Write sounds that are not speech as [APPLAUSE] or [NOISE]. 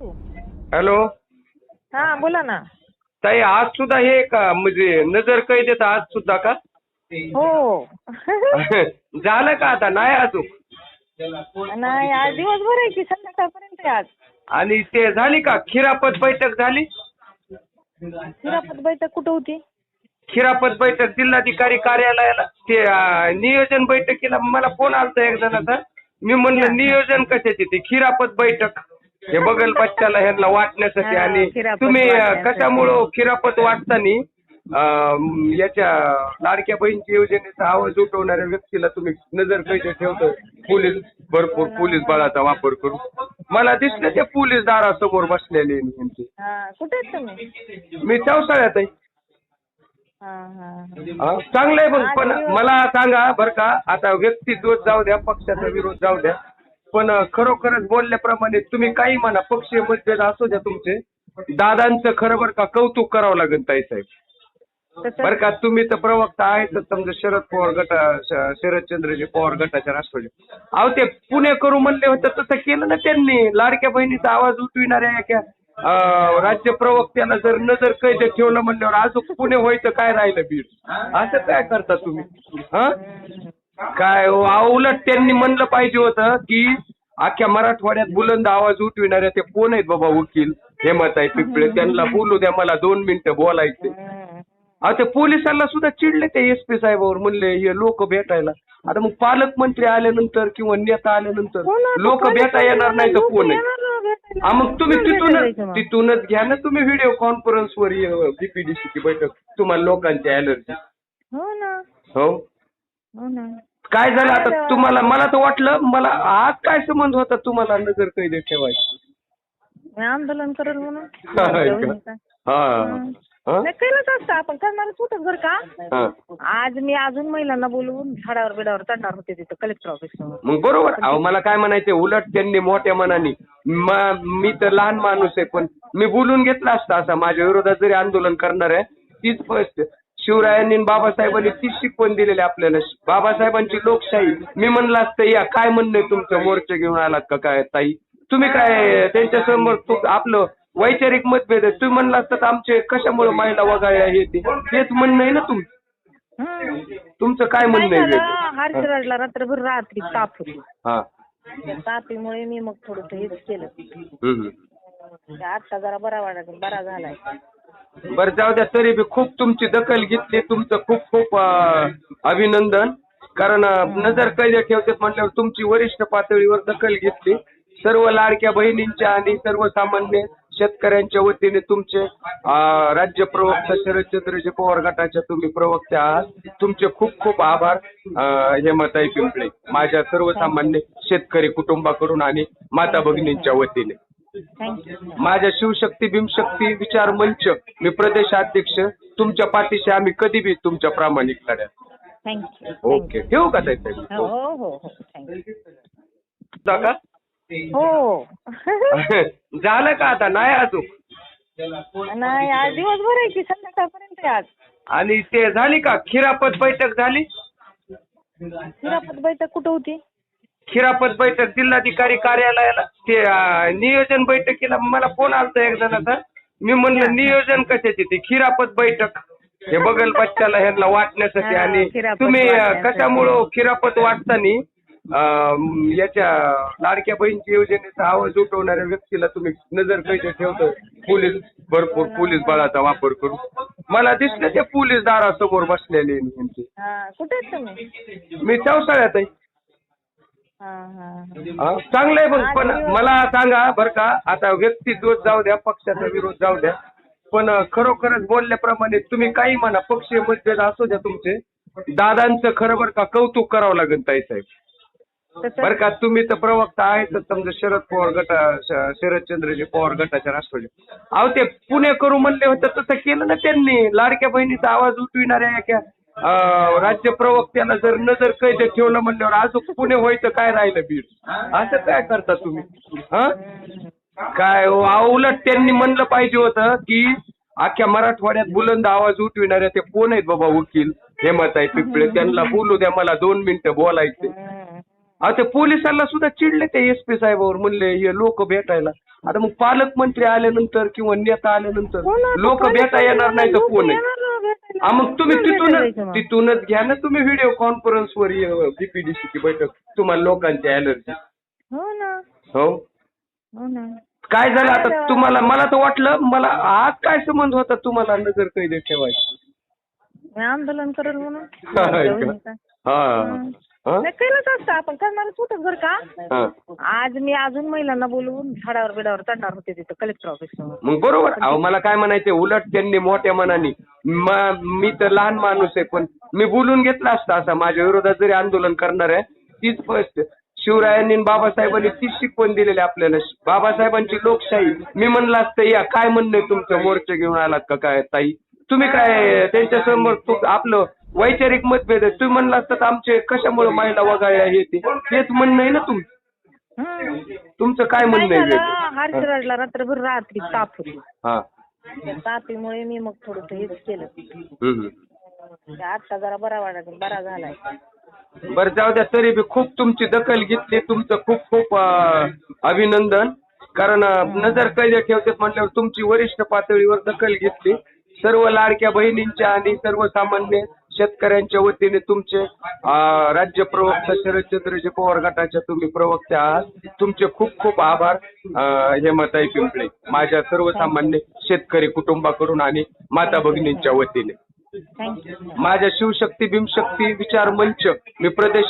Hello. हा बोला ना. ताई आज सुद्धा हे का म्हणजे नजर कैदेत आज सुद्धा का? हो. [LAUGHS] झालं का आता? नाही अजून. नाही आज दिवसभर आहे की संध्याकाळपर्यंत आहे आज. आणि ते झाली का? खिरापत बैठक झाली? शिरापत बैठक कुठं होती? खिरापत बैठक जिल्हाधिकारी कार्यालयाला. ते अं, नियोजन बैठकीला मला फोन आलता एक जणाचा मी म्हणलं नियोजन कशाचे ते? खिरापत बैठक. हे बगल बच्चाला ह्यांना वाटण्यासाठी हा, आणि खिरापत तुम्ही वाटण्यासाठी. कशामुळं खिरापत वाटतानी अं, याच्या लाडक्या बहिणीच्या योजनेचा आवाज उठवणाऱ्या व्यक्तीला तुम्ही नजर कैद ठेवतो पोलीस भरपूर पोलीस बळाचा वापर करून मला दिसलं ते पोलीस दारासमोर बसलेले नेमके. हा कुठे आहेत तुम्ही मी चौसाळ्यात आहे हा हा हा. हा, चांगलं आहे पण पण मला सांगा बरं का आता व्यक्ती दोष जाऊ द्या पक्षाचा विरोध जाऊ द्या पण खरोखरच बोलल्याप्रमाणे तुम्ही काही म्हणा पक्षीय मतभेद असू द्या तुमचे. दादांचं खरं बरं का कौतुक करावं लागेल ताई साहेब. बरं का तुम्ही तर प्रवक्ता आहेतच समजा शरद पवार गटा शरदचंद्रजी पवार गटाच्या राष्ट्रवादी. अहो ते पुणे करू म्हणले होते तसं केलं ना त्यांनी. लाडक्या बहिणीचा आवाज उठविणाऱ्या एका राज्य प्रवक्त्याला जर नजर कैद ठेवलं म्हणल्यावर अजून पुणे व्हायचं काय राहिलं बीड? असं काय करता तुम्ही? हा? काय हो, अहो, उलट त्यांनी म्हणलं पाहिजे होतं की अख्ख्या मराठवाड्यात बुलंद आवाज उठविणाऱ्या ते कोण आहेत बाबा वकील? हेमताई पिंपळे. त्यांना बोलू द्या मला दोन मिनिटं बोलायचे. हम्म. अहो ते पोलिसांना सुद्धा चिडले ते एस पी साहेबावर म्हणले हे लोक भेटायला. आता मग पालकमंत्री आल्यानंतर किंवा नेता आल्यानंतर हो लोक भेटा येणार नाही तर कोण आहे. हा मग तुम्ही तिथूनच? तिथूनच घ्या ना तुम्ही व्हिडिओ कॉन्फरन्सवर बीपीडीसीची बैठक. तुम्हाला लोकांची अलर्जी हो ना. हो? हो ना. काय झालं आता? तुम्हाला मला तर वाटलं मला आज काय संबंध होता तुम्हाला नजर कैद ठेवायची? मी आंदोलन करेल म्हणून? हा हा? नाही केलंच असतं. आपण करणारच होतं बरं का? आज मी अजून महिलांना बोलवून झाडावर बिडावर चढणार होते तिथं कलेक्टर ऑफिस मग बरोबर. अहो मला काय म्हणायचं उलट त्यांनी मोठ्या मनाने म- मी तर लहान माणूस आहे पण मी बोलून घेतला असता असा. माझ्या विरोधात जरी आंदोलन करणार आहे तीच फर्स्ट शिवरायांनी बाबासाहेबांनी तीच शिकवण दिलेली आपल्याला. बाबासाहेबांची लोकशाही. मी म्हणलं असतं या काय म्हणणं तुमचं? मोर्चे घेऊन आलात का काय? ताई तुम्ही काय त्यांच्यासमोर आपलं वैचारिक मतभेद आहे. तुम्ही म्हणलं असतं तर आमचे कशामुळे महिला वगैरे हे ते? तेच म्हणणं आहे ना तुमचं हम्म. तुमचं काय म्हणणं आहे? हरिशराजला रात्रभर रात्री ताप होती. हा. तापीमुळे मी मग थोडस हेच केलं. आता जरा बरा वाटत बरा झालाय. बरं जाऊ द्या तरी बी खूप तुमची दखल घेतली तुमचं खूप खूप अं, अभिनंदन. कारण अं, नजर कैद ठेवतात म्हटल्यावर तुमची वरिष्ठ पातळीवर दखल घेतली. सर्व लाडक्या बहिणींच्या आणि सर्वसामान्य शेतकऱ्यांच्या वतीने तुमचे अं, राज्य प्रवक्ता शरदचंद्रजी पवार गटाच्या तुम्ही प्रवक्ते आहात. तुमचे खूप खूप आभार अं, हेमताई पिंपळे माझ्या सर्वसामान्य शेतकरी कुटुंबाकडून आणि माता भगिनींच्या वतीने. माझ्या शिवशक्ती भीमशक्ती विचार मंच मी प्रदेशाध्यक्ष. तुमच्या पाठीशी आम्ही कधी बी तुमच्या प्रामाणिक लढ्यात. थँक्यू ओके ठेवू का ताई? हो हो हो थँक्यू का? हो. [LAUGHS] झालं का आता? नाही अजून. नाही आज दिवसभर आहे की संध्याकाळपर्यंत आज. आणि ते झाली का? खिरापत बैठक झाली? शिरापत बैठक कुठं होती? खिरापत बैठक जिल्हाधिकारी कार्यालयाला ते अं, नियोजन बैठकीला मला फोन आलता एक जणाचा मी म्हणलं नियोजन कशाचे ते खिरापत बैठक हे बगल बच्चाला ह्यांना वाटण्यासाठी हा, आणि खिरापत तुम्ही अं, वाटण्यासाठी. कशामुळं खिरापत वाटतानी अं, याच्या लाडक्या बहिणीच्या योजनेचा आवाज उठवणाऱ्या व्यक्तीला तुम्ही नजर कैद ठेवतो पोलीस भरपूर पोलीस बळाचा वापर करून मला दिसलं ते पोलीस दारासमोर बसलेले नेमके. हा कुठे आहेत तुम्ही मी चौसाळ्यात आहे हा हा हा. हा, चांगलं आहे पण पण मला सांगा बरं का आता व्यक्ती दोष जाऊ द्या पक्षाचा विरोध जाऊ द्या पण खरोखरच बोलल्याप्रमाणे तुम्ही काही म्हणा पक्षीय मतभेद असू द्या तुमचे दादांचं खरं बरं का कौतुक करावं लागेल ताई साहेब. बरं का तुम्ही तर प्रवक्ता आहेतच समजा शरद पवार गटा शरदचंद्रजी पवार गटाच्या राष्ट्रवादी. अहो ते पुणे करू म्हणले होते तसं केलं ना त्यांनी. लाडक्या बहिणीचा आवाज उठविणाऱ्या राज्य प्रवक्त्याला जर नजर कैद ठेवलं म्हणल्यावर अजून पुणे व्हायचं काय राहिलं बीड? असं काय करता तुम्ही? हा? काय हो, उलट त्यांनी म्हणलं पाहिजे होतं की अख्ख्या मराठवाड्यात बुलंद आवाज उठविणाऱ्या ते कोण आहेत बाबा वकील? हेमताई पिंपळे त्यांना बोलू द्या मला दोन मिनिटं बोलायचे हम्म. अहो ते पोलिसांना सुद्धा चिडले ते एस पी साहेबावर म्हणले हे लोक भेटायला. आता मग पालकमंत्री आल्यानंतर किंवा नेता आल्यानंतर हो लोक भेटा येणार नाही तर कोण आहे. हा मग तुम्ही तिथूनच? तिथूनच घ्या ना तुम्ही व्हिडिओ कॉन्फरन्सवर बीपीडीसीची बैठक. तुम्हाला लोकांची अलर्जी हो ना. हो? हो ना. काय झालं आता? तुम्हाला मला तर वाटलं मला आज काय संबंध होता तुम्हाला नजर कैद ठेवायची? मी आंदोलन करेल म्हणून. [LAUGHS] हा. हा? नाही केलंच असतं आपण. करणारच होतं बरं का. आज मी अजून महिलांना बोलवून झाडावर बिडावर चढणार होते तिथं कलेक्टर ऑफिस मग बरोबर. अहो मला काय म्हणायचं उलट त्यांनी मोठ्या मनाने म- तर लहान माणूस आहे पण मी बोलून घेतला असता असा. माझ्या विरोधात जरी आंदोलन करणार आहे तीच फर्स्ट शिवरायांनी बाबासाहेबांनी तीच शिकवण दिलेली आपल्याला. बाबासाहेबांची लोकशाही. मी म्हणलं असतं या काय म्हणणं तुमचं? मोर्चे घेऊन आलात का काय ताई? तुम्ही काय त्यांच्यासमोर आपलं वैचारिक मतभेद आहे. तुम्ही म्हणलं असतं तर आमचे कशामुळे महिला वगळल्या हे ते? तेच म्हणणं आहे ना तुमचं हं. तुमचं काय म्हणणं आहे हरिश्राजला रात्रभर रात्री ताप होती. हा. तापीमुळे मी मग थोडस हेच केलं. आता जरा बरा वाटत बरा झालाय. बरं जाऊ द्या तरी बी खूप तुमची दखल घेतली. तुमचं खूप खूप अभिनंदन. कारण नजर कैद ठेवते म्हटल्यावर तुमची वरिष्ठ पातळीवर दखल घेतली. सर्व लाडक्या बहिणींच्या आणि सर्वसामान्य शेतकऱ्यांच्या वतीने तुमचे राज्य प्रवक्ता शरदचंद्रजी पवार गटाच्या तुम्ही प्रवक्ते आहात. तुमचे खूप खूप आभार हेमाताई पिंपळे माझ्या सर्वसामान्य शेतकरी कुटुंबाकडून आणि माता भगिनींच्या वतीने. माझ्या शिवशक्ती भीमशक्ती विचार मंच मी प्रदेश